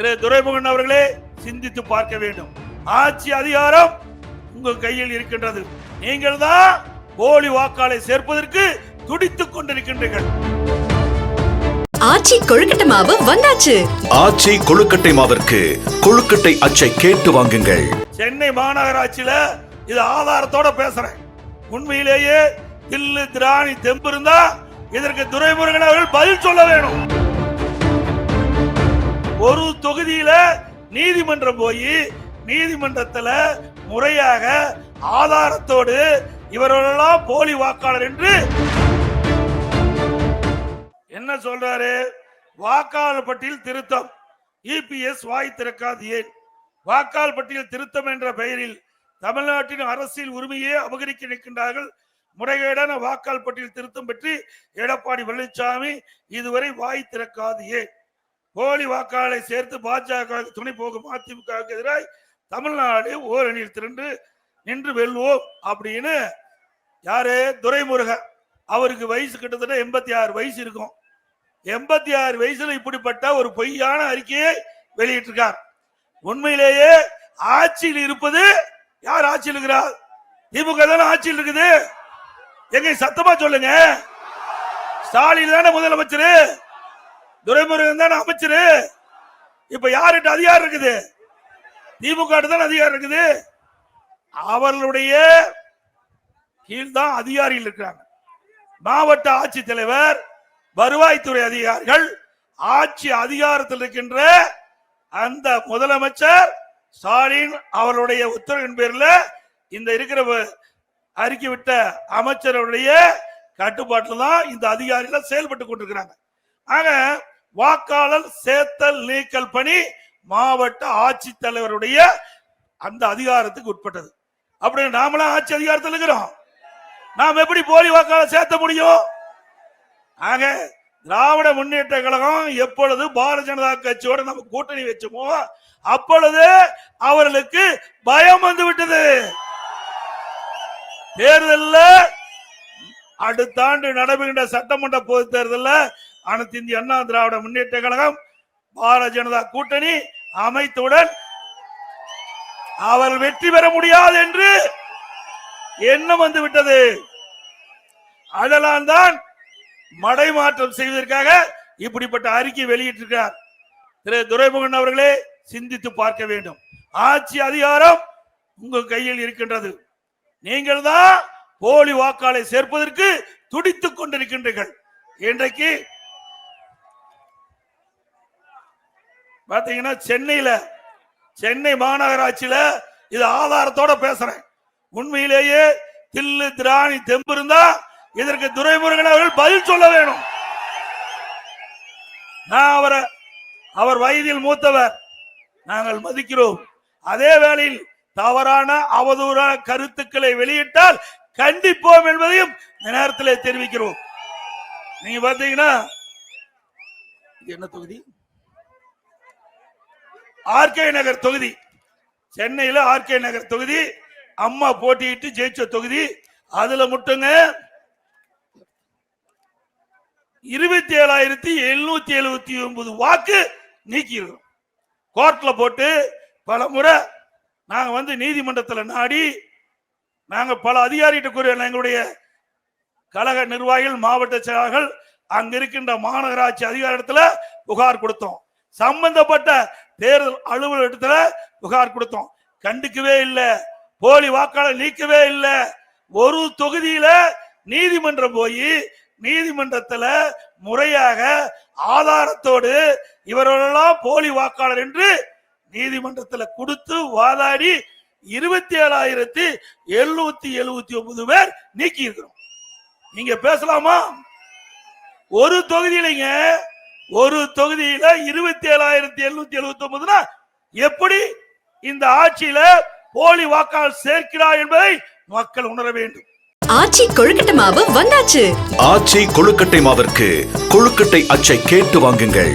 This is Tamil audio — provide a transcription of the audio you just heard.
திரு துரைமுகன் அவர்களே சிந்தித்து பார்க்க வேண்டும். ஆட்சி அதிகாரம் உங்கள் கையில் இருக்கின்றது. நீங்கள் தான் போலி வாக்காளை சேர்ப்பதற்கு துடித்துக் கொண்டிருக்கின்றீர்கள். ஆச்சி கொழுக்கட்டை மாவு வந்தாச்சு. ஆச்சி கொழுக்கட்டை மாவிற்கு கொழுக்கட்டை அச்சை கேட்டு வாங்குங்கள். சென்னை மாநகராட்சியில இது ஆதாரத்தோட பேசுறேன். உண்மையிலேயே தில்லு திராணி தெம்பு இருந்தா இதற்கு துரைமுருகன் அவர்கள் பதில் சொல்ல வேணும். ஒரு தொகுதியில நீதிமன்றம் போய் நீதிமன்றத்துல முறையாக ஆதாரத்தோடு இவர்களெல்லாம் போலி வாக்காளர் என்று என்ன சொல்றாரு? வாக்காளர் பட்டியல் திருத்தம். இபிஎஸ் வாய் திறக்காது ஏன்? வாக்காளர் பட்டியல் திருத்தம் என்ற பெயரில் தமிழ்நாட்டின் அரசியல் உரிமையை அபகரிக்க நிற்கின்றார்கள். முறைகேடான வாக்காளர் பட்டியல் திருத்தம் பற்றி எடப்பாடி பழனிசாமி இதுவரை வாய் திறக்காது ஏன்? போலி வாக்காளரை சேர்த்து பாஜக துணை போகும் அதிமுகவுக்கு எதிராக தமிழ்நாடு ஓரணியில் திரண்டு நின்று வெல்வோம் அப்படின்னு யாரு? துரைமுருகன். அவருக்கு வயசு கிட்டத்தட்ட எண்பத்தி ஆறு வயசு இருக்கும். எண்பத்தி ஆறு வயசுல இப்படிப்பட்ட ஒரு பொய்யான அறிக்கையை வெளியிட்டிருக்கார். உண்மையிலேயே ஆட்சியில் இருப்பது யார் ஆட்சியில் இருக்கிறார்? திமுக தானே ஆட்சியில் இருக்குது. எங்க சத்தமா சொல்லுங்க. ஸ்டாலின் தானே முதலமைச்சர். துரைமுருகன் தானே அமைச்சர். இப்ப யாருகிட்ட அதிகாரம் இருக்குது? திமுக தான் தானே அதிகாரம் இருக்குது. அவர்களுடைய கீழ்தான் அதிகாரிகள் இருக்கிறாங்க. மாவட்ட ஆட்சித்தலைவர் வருவாய்த்துறை அதிகாரிகள் ஆட்சி அதிகாரத்தில் இருக்கின்ற அந்த முதலமைச்சர் ஸ்டாலின் அவருடைய உத்தரவின் பேர்ல இந்த இருக்கிற வ- அறிக்கை விட்ட அமைச்சருடைய கட்டுப்பாட்டில் தான் இந்த அதிகாரிகள் செயல்பட்டு கொண்டிருக்கிறாங்க. ஆக வாக்காளர் சேர்த்தல் நீக்கல் பணி மாவட்ட ஆட்சித்தலைவருடைய அந்த அதிகாரத்துக்கு உட்பட்டது. அப்படி நாமளாம் ஆட்சி அதிகாரத்தில் இருக்கிறோம். நாம் எப்படி போலி வாக்காளர் சேர்த்த முடியும்? ஆக திராவிட முன்னேற்ற கழகம் எப்பொழுது பாரதிய ஜனதா கட்சியோட நம்ம கூட்டணி வச்சோமோ அப்பொழுது அவர்களுக்கு பயம் வந்து விட்டது. தேர்தலில் அடுத்த ஆண்டு நடைபெறுகின்ற சட்டமன்ற பொது தேர்தலில் அனைத்து இந்திய அண்ணா திராவிட முன்னேற்ற கழகம் பாரதிய ஜனதா கூட்டணி அமைத்துடன் அவர் வெற்றி பெற முடியாது என்று எண்ணம் வந்து விட்டது. அதெல்லாம் தான் மடை மாற்றம் செய்வதற்காக இப்படிப்பட்ட அறிக்கை வெளியிட்டிருக்கிறார். திரு. துரைமுகன் அவர்களே சிந்தித்து பார்க்க வேண்டும். ஆட்சி அதிகாரம் உங்கள் கையில் இருக்கின்றது. நீங்கள் தான் போலி வாக்காளை சேர்ப்பதற்கு துடித்துக் கொண்டிருக்கின்றீர்கள். இன்றைக்கு பாத்தீங்கன்னா சென்னையில சென்னை மாநகராட்சியில இது ஆதாரத்தோட பேசுறேன். உண்மையிலேயே தில்லு திராணி தெம்பு இருந்தா இதற்கு துரைமுருகன் அவர்கள் பதில் சொல்ல வேணும். நான் அவரை அவர் வயதில் மூத்தவர். நாங்கள் மதிக்கிறோம். அதே வேளையில் தவறான அவதூறான கருத்துக்களை வெளியிட்டால் கண்டிப்போம் என்பதையும் நேரத்தில் நேரத்திலே தெரிவிக்கிறோம். நீங்க பாத்தீங்கன்னா என்ன தொகுதி? ஆர்கே நகர் தொகுதி. சென்னையில ஆர்கே நகர் தொகுதி. அம்மா போட்டியிட்டு ஜெயிச்ச தொகுதி. அதுல மட்டுங்க இருபத்தி ஏழாயிரத்தி எழுநூத்தி எழுபத்தி ஒன்பது வாக்கு நீக்கியிருக்கிறோம் கோர்ட்ல போட்டு பல முறை நாங்க வந்து நீதிமன்றத்தில் நாடி நாங்க பல அதிகாரிகிட்ட கூறிய எங்களுடைய கழக நிர்வாகிகள் மாவட்ட செயலாளர்கள் அங்க இருக்கின்ற மாநகராட்சி அதிகாரத்தில் புகார் கொடுத்தோம். சம்பந்தப்பட்ட தேர்தல் அலுவலகத்துல புகார் கொடுத்தோம். கண்டுக்கவே இல்லை. போலி வாக்காளர் நீக்கவே இல்லை. ஒரு தொகுதியில நீதிமன்றம் போய் நீதிமன்றத்துல முறையாக ஆதாரத்தோடு இவர்களெல்லாம் போலி வாக்காளர் என்று நீதிமன்றத்துல கொடுத்து வாதாடி இருபத்தி ஏழாயிரத்தி எழுநூத்தி எழுபத்தி ஒன்பது பேர் நீக்கி இருக்கிறோம் நீங்க பேசலாமா? ஒரு தொகுதியிலங்க ஒரு தொகுதியில இருபத்தி ஏழாயிரத்தி எழுநூத்தி எழுபத்தி ஒன்பதுனா எப்படி இந்த ஆட்சியில போலி வாக்காளர் சேர்க்கிறார் என்பதை மக்கள் உணர வேண்டும். ஆச்சி கொழுக்கட்டை மாவு வந்தாச்சு. ஆச்சி கொழுக்கட்டை மாவிற்கு கொழுக்கட்டை அச்சை கேட்டு வாங்குங்கள்.